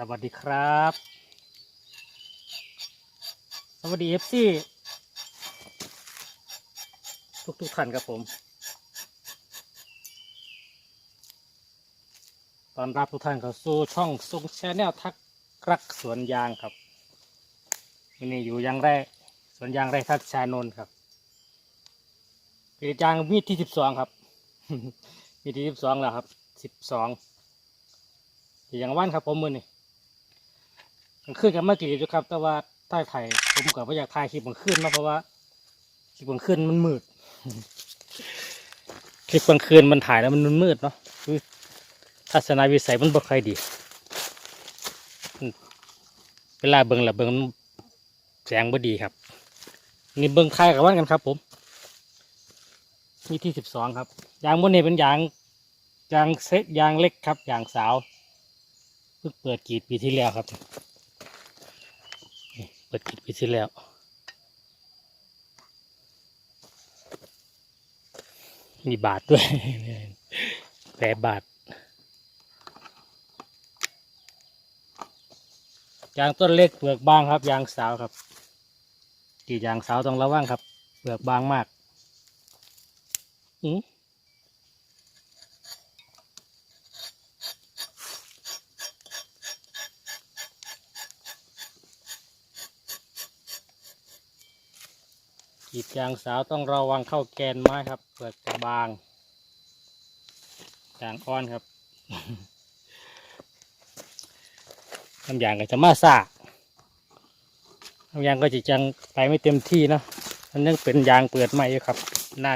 สวัสดีครับ สวัสดีเอฟซีทุกทุกท่านครับผม ตอนรับทุกท่านเข้าสู่ช่องซุงแชนแนลทักรักสวนยางครับนนี้อยู่ยางแรกสวนยางไร่ทัศน์ชานนท์ครับกรีดยางมีดที่สิบสองครับมีดที่สิบสองแล้วครับสิบสองอย่างวันครับผมมือนี่ มันขึ้นกันเมื่อกี้อยู่ครับ แต่ว่าใต้ไถ่ายผมกับว่าอยากถ่ายคลิปมันขึ้นมาะเพราะว่าคลิปมันขึ้นมันมืดคลิปกลางคืนมันถ่ายแล้วมันมืดเนาะคือทัศนวิสัยมันบ่ค่อยดี เวลาเบิ่งละเบิ่งมันแสงบ่ดีครับ นี่เบิ่งคล้ายกับว่านกันครับ ผม มีที่สิบสองครับ ยางบนนี้เป็นยางยางเซ็ตยางเล็กครับ ยางสาว เพิ่งเปิดกีดปีที่แล้วครับ เปิดกรีดปีที่แล้ว มีบาทด้วยแปรบาทยางต้นเล็กเปลือกบางครับ ยางสาวครับกีดยางสาวต้องระวังครับ เปลือกบางมาก อืม กีดยางสาวต้องระวังเข้าแกนไม้ครับเปลือกจะบางยางอ่อนครับน้ำยางก็จะมาซาน้ำยางก็จะจังไปไม่เต็มที่นะมันยังเป็นยางเปิดใหม่อยู่ครับน่า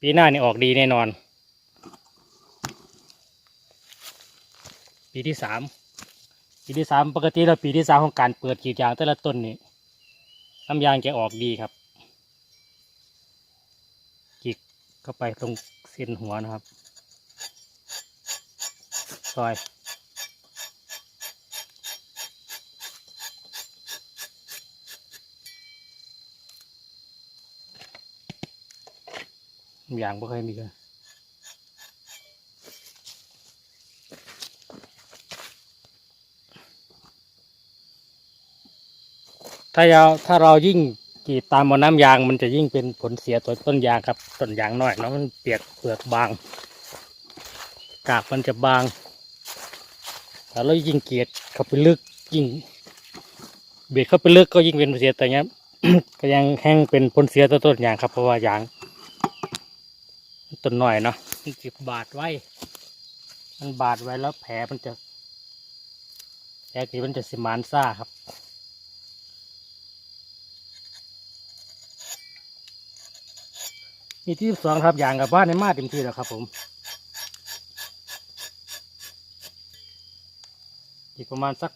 ปีหน้านี่ออกดีแน่นอน ปีที่สามปีที่สามปกติเราปีที่สามของการเปิดกรีดยางแต่ละต้นนี่น้ำยางจะออกดีครับกิก เข้าไปตรงเส้นหัวนะครับ ซอยน้ำยางไม่เคยมีเลยถ้าเราถ้าเรายิ่ง กีดตามเอาน้ำยางมันจะยิ่งเป็นผลเสียต่อต้นยางครับต้นยางน้อยเนาะมันเปียกเปลือกบาง กากมันจะบางถ้าเรายิ่งเกลียดเข้าไปลึกยิ่ง เบียดเข้าไปลึกก็ยิ่งเป็นผลเสียแต่เนี้ยก็ยังแห้งเป็นผลเสียต่อต้นยางครับเพราะว่ายางต้นหน่อยเนาะมันจิบบาดไว้ มันบาดไว้แล้วแผลมันจะแผลที่มันจะสิมานซ่าครับ มีที่สองครับอย่างกับบ้านในมาเต็มที่แล้วครับ ผมอีกประมาณสัก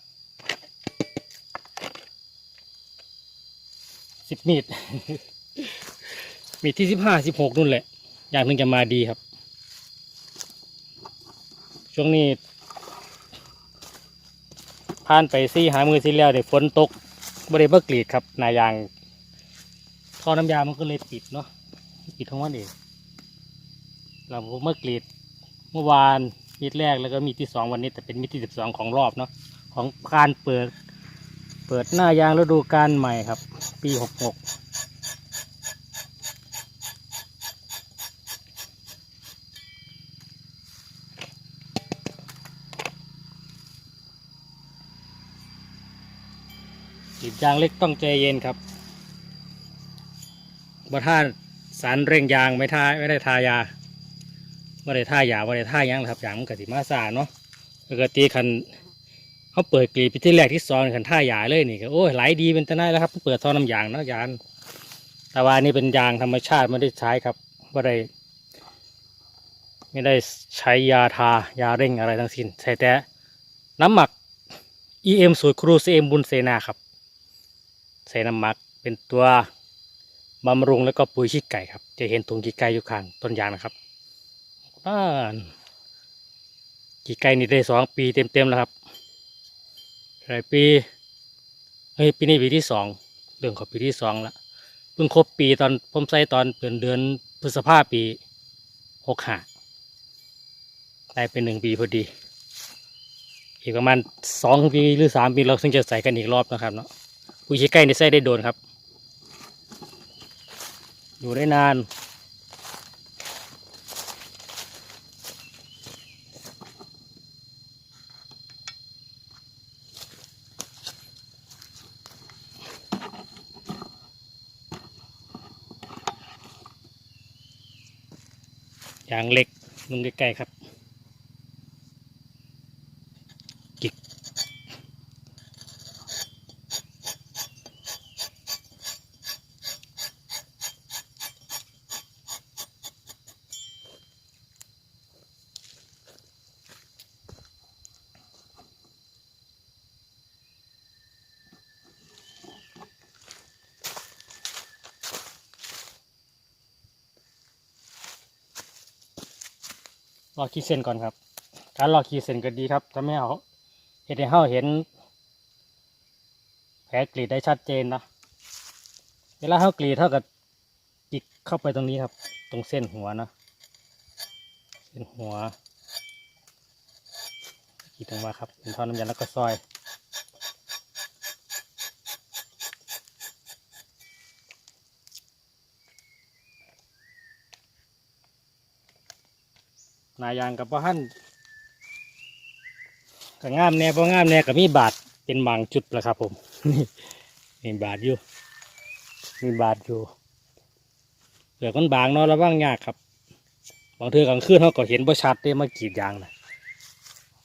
สิบมีดมีที่สิบห้าสิบหกนู่นแหละอย่างหนึ่งจะมาดีครับ ช่วงนี้ผ่านไปซี่หามือที่แล้วเดี๋ยวฝนตกบริเวณกรีดครับนายางท่อน้ำยามันก็เลยปิดเนาะ ปิดทั้งวันเองเราเมื่อกรีดเมื่อวานมีดแรกแล้วก็มีที่สองวันนี้แต่เป็นมีดที่สิบสองของรอบเนาะของการเปิด เปิดหน้ายางฤดูกาลใหม่ครับ ปีหกหกกรีดยางเล็กต้องใจเย็นครับบ่ท่า สารเร่งยางไม่ท่าไม่ได้ทายาไม่ได้ทายาไม่ได้ท่ายังนะครับยางมันก็สิมาสาเนาะปกติคันเขาเปิดกรีดไปที่แรกที่สองคันท่ายาเลยนี่ก็โอ้ยไหลดีเป็นตะไนแล้วครับเปิดท่อน้ำยางเนาะยานแต่ว่านี่เป็นยางธรรมชาติไม่ได้ใช้ครับไม่ได้ ไม่ได้ใช้ยาทายาเร่งอะไรทั้งสิ้นใช้แต่น้ำหมัก EM สูตรครูซีเอ็มบุญเซนาครับใส่น้ำหมักเป็นตัว บำรุงแล้วก็ปุ๋ยขี้ไก่ครับ จะเห็นถุงขี้ไก่อยู่ข้างต้นยางนะครับบ้านขี้ไก่นี่ได้สองปีเต็มๆแล้วครับหลายปีเฮ้ยปีนี้ปีที่สองเรื่องของปีที่สองละเพิ่งครบปีตอนผมใส่ตอนเดือนเดือนพฤษภาปีหกห้าได้เป็นหนึ่งปีพอดี อีกประมาณสองปีหรือสามปีเราถึงจะใส่กันอีกรอบนะครับเนาะปุ๋ยขี้ไก่ในใส่ได้โดนครับ อยู่ได้นาน อย่างเล็กมึงใกล้ๆครับ ลอกขีดเส้นก่อนครับ การลอกขีดเส้นก็ดีครับทำให้เราเห็นให้เราเห็น แผลกรีดได้ชัดเจนนะเวลาเขากรีดเท่ากับจิกเข้าไปตรงนี้ครับ ตรงเส้นหัวนะเส้นหัวกรีดลงมาครับเป็นท่อน้ำยาแล้วก็ซอย นายางกับพ่อหั่นก็งามแน่พ่องามแน่ก็มีบาดเป็นบางจุดแหละครับ ผมมีบาดอยู่ มีบาดอยู่เปลือกันบางเนาะระวังยากครับ บางเทือกลางคืนเขาก็เห็นบ่ชัดเด้มากรีดยางนะ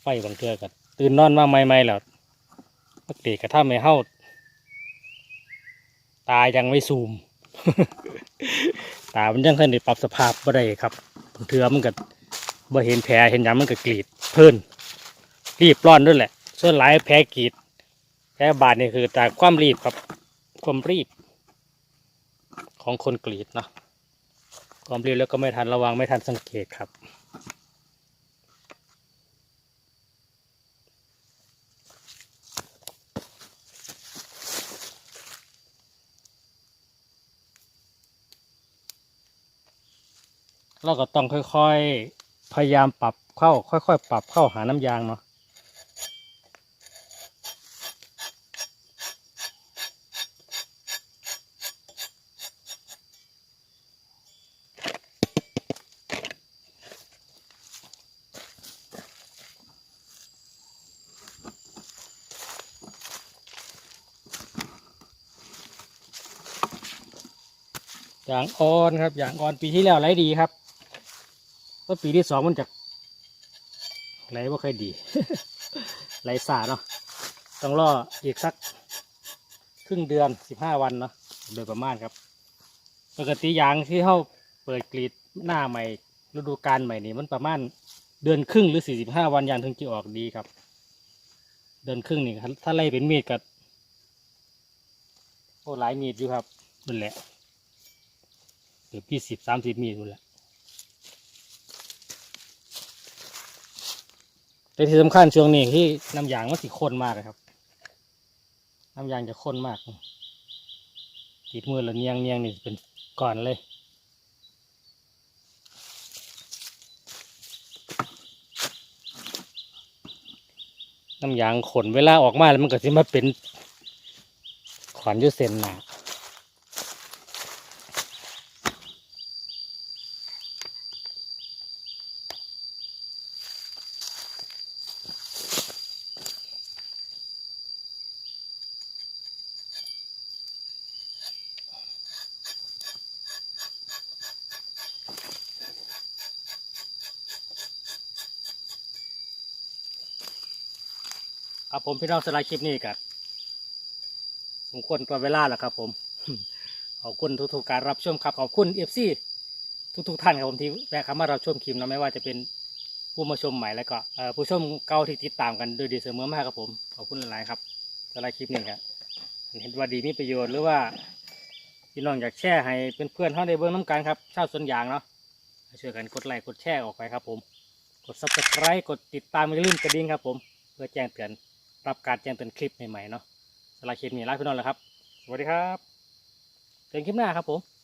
ไฟบางเทือก็ตื่นนอนมาใหม่ๆแล้วมักเด็กกระทำให้เฮาตายังไม่ซูม ตามันยังทันได้ปรับสภาพบ่ได้ครับบางเทือมันก็บ่ เห็นแผลเห็นยังมันก็กรีดเพิ่นรีบร้อนด้วยแหละ ส่วนหลายแผลกรีดแผลบาดนี่คือจากความรีบครับ ความรีบ ของคนกรีดเนาะความรีบแล้วก็ไม่ทันระวังไม่ทันสังเกตครับเราก็ต้องค่อยๆ พยายามปรับเข้าค่อยๆ ปรับเข้าหาน้ำยางเนาะอย่างอ่อนครับอย่างอ่อนปีที่แล้วไรดีครับ ก็ปีที่สองมันจะไรว่าค่อยดีไรสาเนาะต้องรออีกสักครึ่งเดือนสิบห้าวันเนาะโดยประมาณครับ ปกติยางที่เข้าเปิดกรีดหน้าใหม่ฤดูกาลใหม่นี่มันประมาณเดือนครึ่งหรือสี่สิบห้าวันยางถึงจะออกดีครับ เดือนครึ่งนี่ถ้าไล่เป็นมีดก็โอ้หลายมีดอยู่ครับนั่นแหละเกือบยี่สิบสามสิบมีดนู่นแหละ แต่ที่สำคัญช่วงนี้ที่น้ำยางมันสิข้นมากเลยครับ น้ำยางจะข้นมากติดมือแล้วเนียงเนียงนี่เป็นก่อนเลยน้ำยางขนเวลาออกมาแล้วมันก็จะมาเป็นขอนอยุเซนหนา ครับผมพี่น้องสไลด์คลิปนี้กันสมควรกับเวลาแหล้วครับ ผม ขอบคุณทุกๆการรับชมครับ ขอบคุณเอฟซีทุกๆท่านครับผมที่แวะเข้ามารับชมคลิปนะไม่ว่าจะเป็นผู้มาชมใหม่แล้วก็ผู้ชมเก่าที่ติดตามกันโดยดีเสมอมากครับผม ขอบคุณหลายๆครับสไลด์คลิปนี้ครับเห็นว่าดีมีประโยชน์หรือว่าพี่น้องอยากแชร์ให้เป็นเพื่อนๆเขาได้เบื้องน้ำกันครับชาวสวนยางเนาะช่วยกันกดไลค์กดแชร์ออกไปครับผม กด subscribe กดติดตามอย่าลืมกระดิ่งครับผม เพื่อแจ้งเตือน รับการแจ้งเตือนคลิปใหม่ๆเนาะสำหรับคลิปนี้ลาพี่น้องแล้วครับ สวัสดีครับเจอกันคลิปหน้าครับผม